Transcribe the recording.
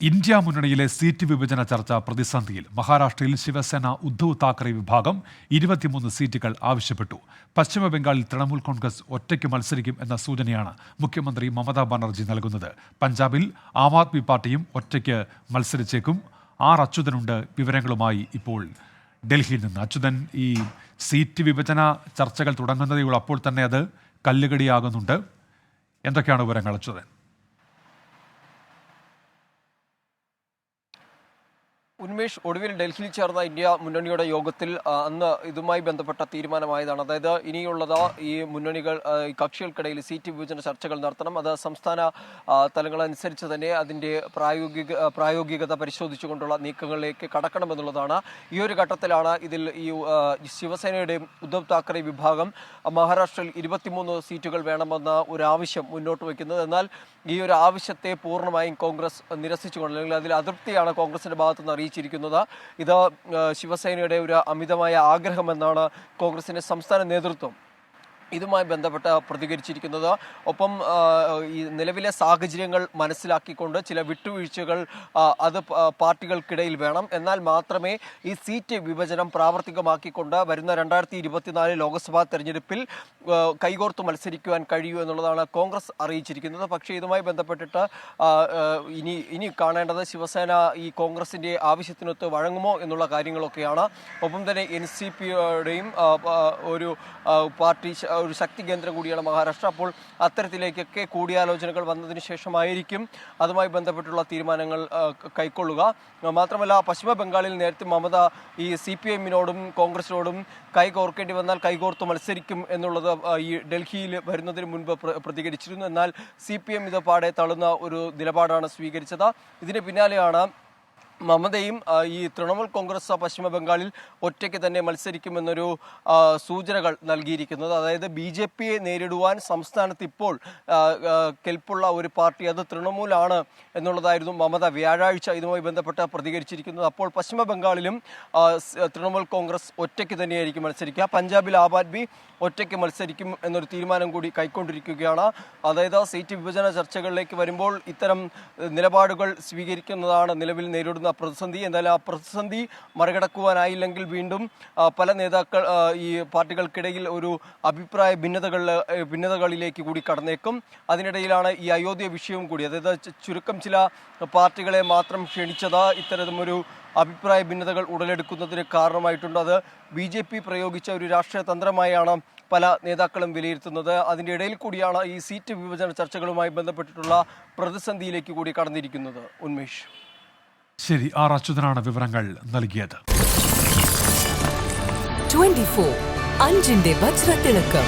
India മുന്നണിയിലെ seat വിഭജന ചർച്ച പ്രതിസന്ധിയിൽ മഹാരാഷ്ട്രയിൽ ശിവസേന ഉദ്ധവ് താക്കറെ വിഭാഗം ഇരുപത്തിമൂന്ന് സീറ്റുകൾ ആവശ്യപ്പെട്ടു. പശ്ചിമ ബംഗാളിൽ തൃണമൂൽ കോൺഗ്രസ് ഒറ്റയ്ക്ക് മത്സരിക്കും എന്ന സൂചനയാണ് മുഖ്യമന്ത്രി മമതാ ബാനർജി നൽകുന്നത്. പഞ്ചാബിൽ ആം ആദ്മി പാർട്ടിയും ഒറ്റയ്ക്ക് മത്സരിച്ചേക്കും. ആർ അച്യുതനുണ്ട് വിവരങ്ങളുമായി ഇപ്പോൾ. ഡൽഹിയിൽ നിന്ന് അച്യുതൻ ഈ സീറ്റ് വിഭജന ചർച്ചകൾ തുടങ്ങുന്നതേയുള്ളൂ. അപ്പോൾ തന്നെ അത് കല്ലുകടിയാകുന്നുണ്ട്. എന്തൊക്കെയാണ് വിവരങ്ങൾ അച്യുതൻ? ഉന്മേഷ് ഒടുവിൽ ഡൽഹിയിൽ ചേർന്ന ഇന്ത്യ മുന്നണിയുടെ യോഗത്തിൽ അന്ന് ഇതുമായി ബന്ധപ്പെട്ട തീരുമാനമായതാണ്. അതായത് ഇനിയുള്ളത് ഈ മുന്നണികൾ കക്ഷികൾക്കിടയിൽ സീറ്റ് വിഭജന ചർച്ചകൾ നടത്തണം. അത് സംസ്ഥാന തലങ്ങളനുസരിച്ച് തന്നെ അതിന്റെ പ്രായോഗിക പ്രായോഗികത പരിശോധിച്ചുകൊണ്ടുള്ള നീക്കങ്ങളിലേക്ക് കടക്കണമെന്നുള്ളതാണ് ഈ ഒരു ഘട്ടത്തിലാണ് ഇതിൽ ഈ ശിവസേനയുടെയും ഉദ്ധവ് താക്കറെ വിഭാഗം മഹാരാഷ്ട്രയിൽ ഇരുപത്തിമൂന്ന് സീറ്റുകൾ വേണമെന്ന ഒരു ആവശ്യം മുന്നോട്ട് വയ്ക്കുന്നത്. എന്നാൽ ഈ ഒരു ആവശ്യത്തെ പൂർണമായും കോൺഗ്രസ് നിരസിച്ചുകൊണ്ട് അല്ലെങ്കിൽ അതിൽ അതൃപ്തിയാണ് കോൺഗ്രസിന്റെ ഭാഗത്തു നിന്ന് അറിയിച്ചിരിക്കുന്നത്. ഇത് ശിവസേനയുടെ ഒരു അമിതമായ ആഗ്രഹമെന്നാണ് കോൺഗ്രസിന്റെ സംസ്ഥാന നേതൃത്വം ഇതുമായി ബന്ധപ്പെട്ട് പ്രതികരിച്ചിരിക്കുന്നത്. ഒപ്പം ഈ നിലവിലെ സാഹചര്യങ്ങൾ മനസ്സിലാക്കിക്കൊണ്ട് ചില വിട്ടുവീഴ്ചകൾ അത് പാർട്ടികൾക്കിടയിൽ വേണം. എന്നാൽ മാത്രമേ ഈ സീറ്റ് വിഭജനം പ്രാവർത്തികമാക്കിക്കൊണ്ട് വരുന്ന രണ്ടായിരത്തി ഇരുപത്തിനാല് ലോക്സഭാ തെരഞ്ഞെടുപ്പിൽ കൈകോർത്ത് മത്സരിക്കുവാൻ കഴിയൂ എന്നുള്ളതാണ് കോൺഗ്രസ് അറിയിച്ചിരിക്കുന്നത്. പക്ഷേ ഇതുമായി ബന്ധപ്പെട്ടിട്ട് ഇനി ഇനി കാണേണ്ടത് ശിവസേന ഈ കോൺഗ്രസിന്റെ ആവശ്യത്തിനൊത്ത് വഴങ്ങുമോ എന്നുള്ള കാര്യങ്ങളൊക്കെയാണ്. ഒപ്പം തന്നെ എൻ സി പിയുടെയും ഒരു പാർട്ടി ഒരു ശക്തി കേന്ദ്രം കൂടിയാണ് മഹാരാഷ്ട്ര. അപ്പോൾ അത്തരത്തിലേക്കൊക്കെ കൂടിയാലോചനകൾ വന്നതിന് ശേഷമായിരിക്കും അതുമായി ബന്ധപ്പെട്ടുള്ള തീരുമാനങ്ങൾ കൈക്കൊള്ളുക. മാത്രമല്ല പശ്ചിമ ബംഗാളിൽ നേരത്തെ മമത ഈ സി പി എമ്മിനോടും കോൺഗ്രസിനോടും കൈകോർക്കേണ്ടി വന്നാൽ കൈകോർത്ത് മത്സരിക്കും എന്നുള്ളത് ഈ ഡൽഹിയിൽ വരുന്നതിന് മുൻപ് പ്ര- പ്രതികരിച്ചിരുന്നു. എന്നാൽ സി പി എം ഇത് പാടെ തള്ളുന്ന ഒരു നിലപാടാണ് സ്വീകരിച്ചത്. ഇതിന് പിന്നാലെയാണ് മമതയും ഈ തൃണമൂൽ കോൺഗ്രസ് പശ്ചിമ ബംഗാളിൽ ഒറ്റയ്ക്ക് തന്നെ മത്സരിക്കുമെന്നൊരു സൂചനകൾ നൽകിയിരിക്കുന്നത്. അതായത് ബി ജെ പിയെ നേരിടുവാൻ സംസ്ഥാനത്ത് ഇപ്പോൾ കെൽപ്പുള്ള ഒരു പാർട്ടി അത് തൃണമൂലാണ് എന്നുള്ളതായിരുന്നു മമത വ്യാഴാഴ്ച ഇതുമായി ബന്ധപ്പെട്ട് പ്രതികരിച്ചിരിക്കുന്നത്. അപ്പോൾ പശ്ചിമ ബംഗാളിലും തൃണമൂൽ കോൺഗ്രസ് ഒറ്റയ്ക്ക് തന്നെയായിരിക്കും മത്സരിക്കുക. പഞ്ചാബിൽ ആം ആദ്മി ഒറ്റയ്ക്ക് മത്സരിക്കും എന്നൊരു തീരുമാനം കൂടി കൈക്കൊണ്ടിരിക്കുകയാണ്. അതായത് സീറ്റ് വിഭജന ചർച്ചകളിലേക്ക് വരുമ്പോൾ ഇത്തരം നിലപാടുകൾ സ്വീകരിക്കുന്നതാണ് നിലവിൽ നേരിടുന്ന പ്രതിസന്ധി. എന്തായാലും ആ പ്രതിസന്ധി മറികടക്കുവാനായില്ലെങ്കിൽ വീണ്ടും പല നേതാക്കൾ ഈ പാർട്ടികൾക്കിടയിൽ ഒരു അഭിപ്രായ ഭിന്നതകൾ ഭിന്നതകളിലേക്ക് കൂടി കടന്നേക്കും. അതിനിടയിലാണ് ഈ അയോധ്യ വിഷയവും കൂടി. അതായത് ചുരുക്കം ചില പാർട്ടികളെ മാത്രം ക്ഷണിച്ചത് ഇത്തരമൊരു അഭിപ്രായ ഭിന്നതകൾ ഉടലെടുക്കുന്നതിന് കാരണമായിട്ടുണ്ട്. അത് ബി ജെ പി പ്രയോഗിച്ച ഒരു രാഷ്ട്രീയ തന്ത്രമായാണ് പല നേതാക്കളും വിലയിരുത്തുന്നത്. അതിന്റെ ഇടയിൽ കൂടിയാണ് ഈ സീറ്റ് വിഭജന ചർച്ചകളുമായി ബന്ധപ്പെട്ടിട്ടുള്ള പ്രതിസന്ധിയിലേക്ക് കൂടി കടന്നിരിക്കുന്നത്. ഉന്മേഷ്. ശരി ആർ അച്യുതനാണ് വിവരങ്ങൾ നൽകിയത്. 24 അഞ്ചിന്റെ വജ്രത്തിളക്കം.